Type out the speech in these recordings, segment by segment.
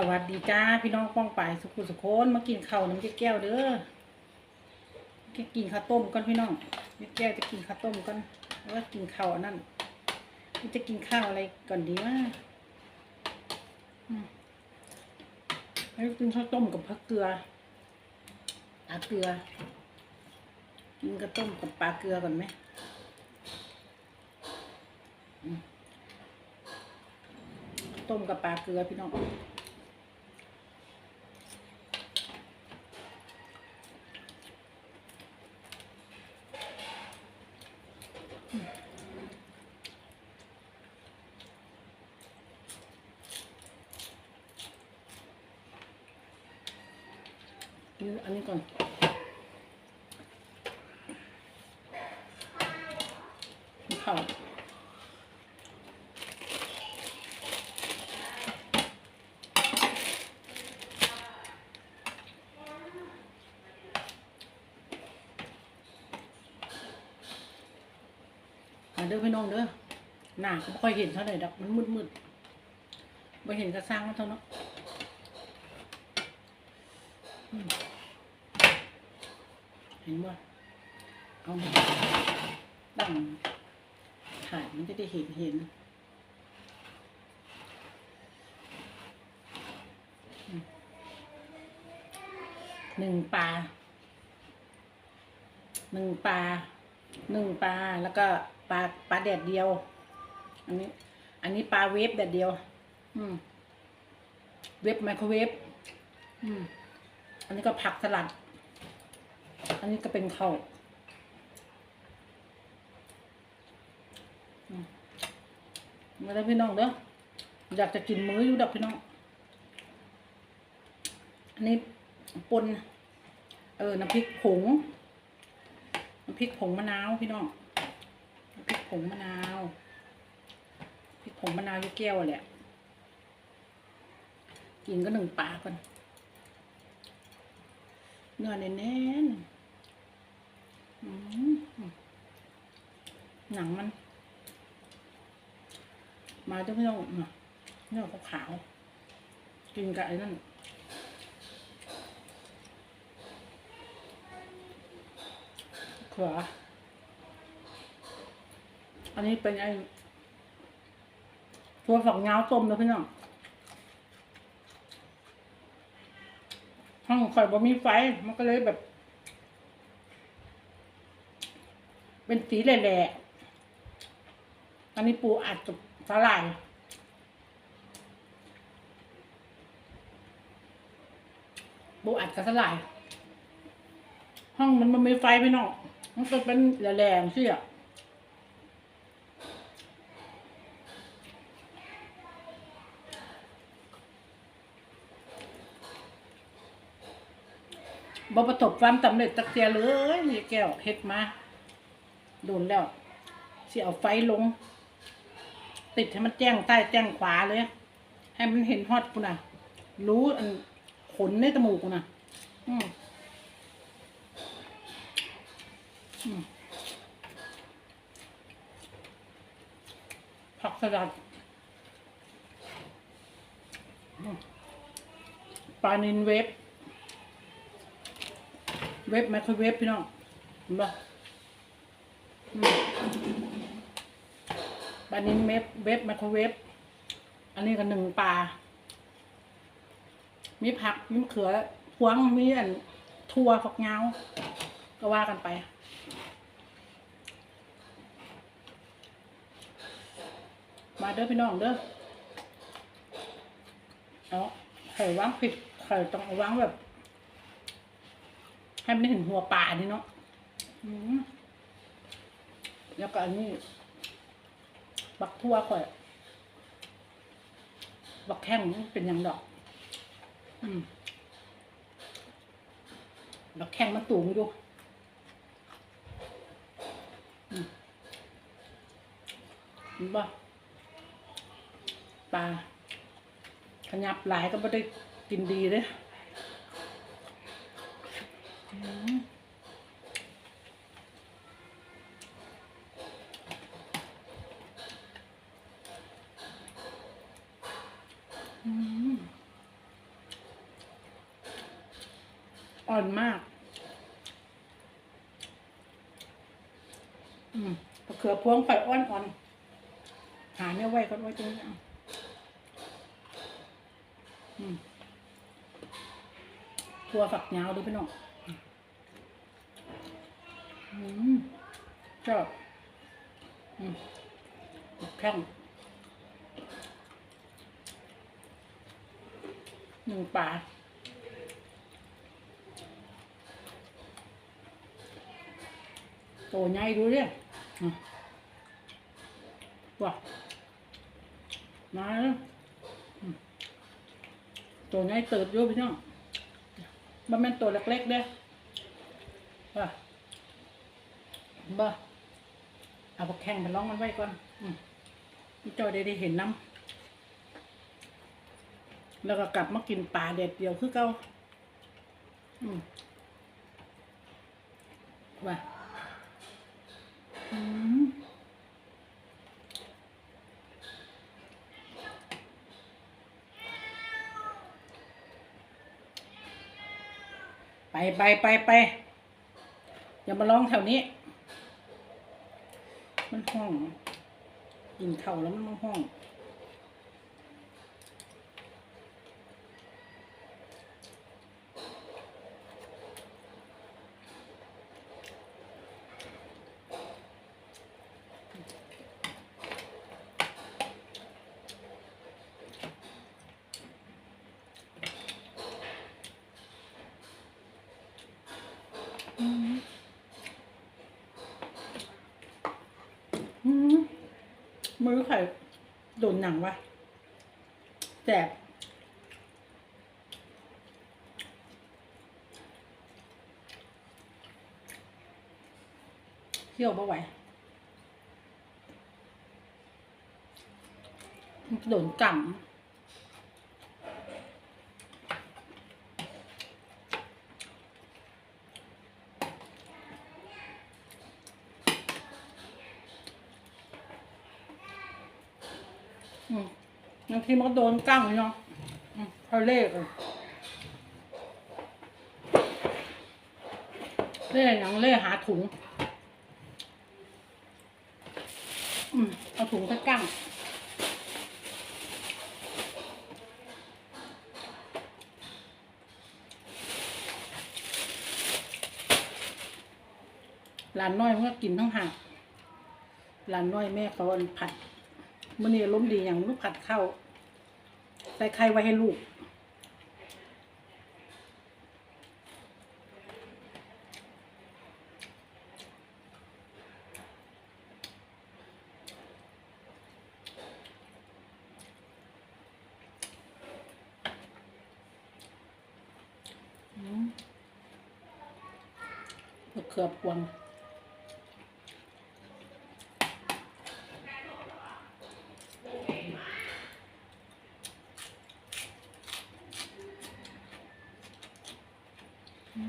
สวัสดีจ้าพี่น้องป้องป่ายสุขุสุขคนมากินข้าวน้ำเจ๊แก้วเด้อแกกินข้าวต้มก่อนพี่น้องเจ๊แก้วจะกินข้าวต้มก่อนแล้วก็กินข้าวนั่นจะกินข้าวอะไรก่อนดีวะอืมแล้กินข้าวต้มกับผักเกลือปลาเกลือ กินข้าวต้มกับปลาเกลือก่อนไหมอืมต้มกับปลาเกลือพี่น้อง นี่อันนี้ก่อน ข้าวอ่าเด้อพี่น้องเด้อหน้าก็ไม่ค่อยเห็นเท่าไหร่ดอกมันมืดๆไม่เห็นกระซังมันเท่าเนาะ เห็นว่าเอามาตั้งถ่ายมันจะได้เห็นเห็นหนึ่งปลาหนึ่งปลาหนึ่งปลาแล้วก็ปลาปลาแดดเดียว อันนี้ อันนี้ปลาเวฟแดดเดียว อืม เวฟไมโครเวฟอืม อันนี้ก็ผักสลัด อันนี้ก็เป็นข้าวมาแล้วพี่น้องเด้ออยากจะกินมื้ออยู่ดอกพี่น้อง อันนี้ปนเออ น้ำพริกผง น้ำพริกผงมะนาวพี่น้อง น้ำพริกผงมะนาว พริกผงมะนาวยี่แก้วแหละ กินก็หนึ่งปลาก่อนเนื้อแน่นๆ หนังมัน มาจะไม่ต้องน่ะเนื้อขาวกินกับไอ้นั่นขวาอันนี้เป็นไอ้ตัวฝักยาวต้มนะพี่น้องห้องข่อยบ่มีไฟ มันก็เลยแบบ เป็นสีแหล่ๆอันนี้ปูอัดกับสาหร่ายปูอัดกับสาหร่าย ห้องมันมันมีไฟพี่นองมันก็เป็นแหล่ๆเชี่ยบ่ประสบความสำเร็จตักเตียเลยนี่แก้วเฮ็ดมา โดนแล้วสิเอาไฟลง ติดให้มันแจ้งใต้แจ้งขวาเลย ให้มันเห็นฮอตกูนะรู้อันขนในจมูกกูนะอืมอืมผักสลัดปลานินเวฟเวฟไมโครเวฟพี่น้องเห็นปะ อืมปลานินเวฟเวฟไมโครเวฟอันนี้ก็หนึ่งปลา มีผัก มีมะเขือพวง มีอันทั่วฝักยาวก็ว่ากันไป มาเด้อพี่น้องเด้อ เอาไข่วางผิดไข่ต้องเอาวางแบบ ให้มันเห็นหัวปลาดิเนาะ อืม แล้วก็อันนี้ บักทั่วข่อย บักแข้งเป็นอย่างดอก อืมบักแข้งมันตูงอยู่มเห็นบ่ปลาขยับหลายก็ไม่ได้กินดีเลยอืมอืม อ่อนมาก อืมมะเขือพวงไข่อ่อนอ่อนหาเนี่ยไว้ก็ไว้ตรงนี้เอาอืมตัวฝักยาวดูพี่น้องอืมชอบอืมแข้งหนึ่งปลาโตใหญ่ดูดิอะ ว้ามาแล้วตัวใหญ่เติบอยู่พี่น้องมันเป็นตัวเล็กๆเด้อว่าบ่เอาปากแข้งไปล้องมันไว้ก่อนอพี่จอยได้ได้เห็นน้ำแล้วก็กลับมากินปลาเด็ดเดียวคือเก่าอืมว่า ไปไปไปไปอย่ามาร้องแถวนี้ มันห้องกินเข่าแล้วมันห้อง อืมอืม มือไข่โดนหนังวะแสบเที่ยวบ่ไหวโดนกังอืมบาง ทีมันก็โดนกั้งเนาะเขาเล่เลยเล่หยังเล่หาถุงอืมเอาถุงใส่กั้งหลานน้อยมันก็กินทั้งหากหลานน้อยแม่เขาผัดมื่อนี้ล้มดีอย่างลูกผัดข้าว ส่ไข่ไว้ให้ลูกอืมมะเขือพวง อื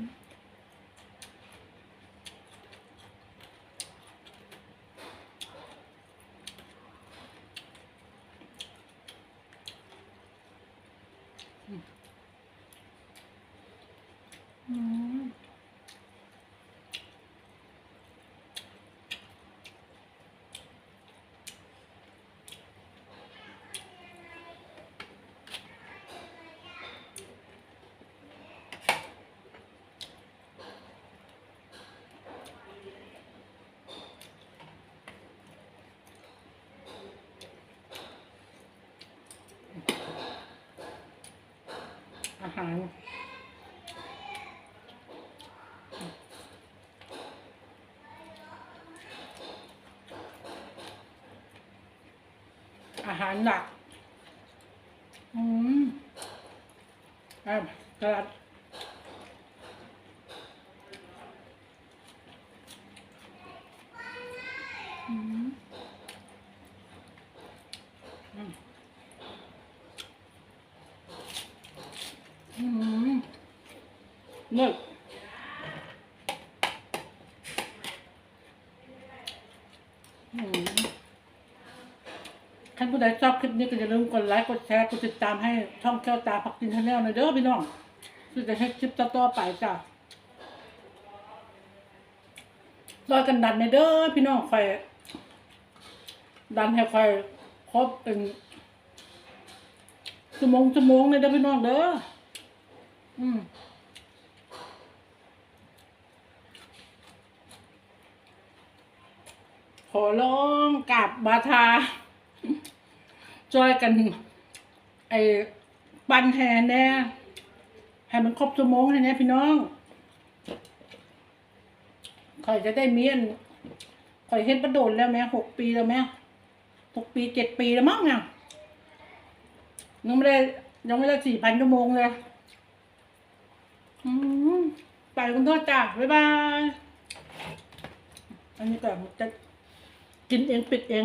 อาหารอาหารหลัก อืมอะกระด เลิกท่านผู้ใดชอบคลิปนี้ก็อย่าลืมกดไลค์กดแชร์กดติดตามให้ช่องเที่ยวตาพักกินชาแนลหน่ยเด้อพี่น้องคือจะให้คลิปต่อๆไปจ้ะรอกันดันในเด้อพี่น้องคอยดันให้คอยครบเป็นชั่วโมงชั่วโมงเลยเด้อพี่น้องเด้ออืม อร้องกราบบาทาจอยกัน ไอ้ปันแหนแน่ให้มันครบชั่วโมงให้แน่พี่น้องคอยจะได้เมียนคอยเฮ็ดประโดดแล้วแม่หกปีแล้วแม่หกปีเจ็ดปีแล้วมั้งเนี่ยยังไม่ได้ยังไม่ได้สี่พันชั่วโมงเลยอืมไปคุณโทษจ้าบ๊ายบาย อันนี้ก็จะ กินเองปิดเอง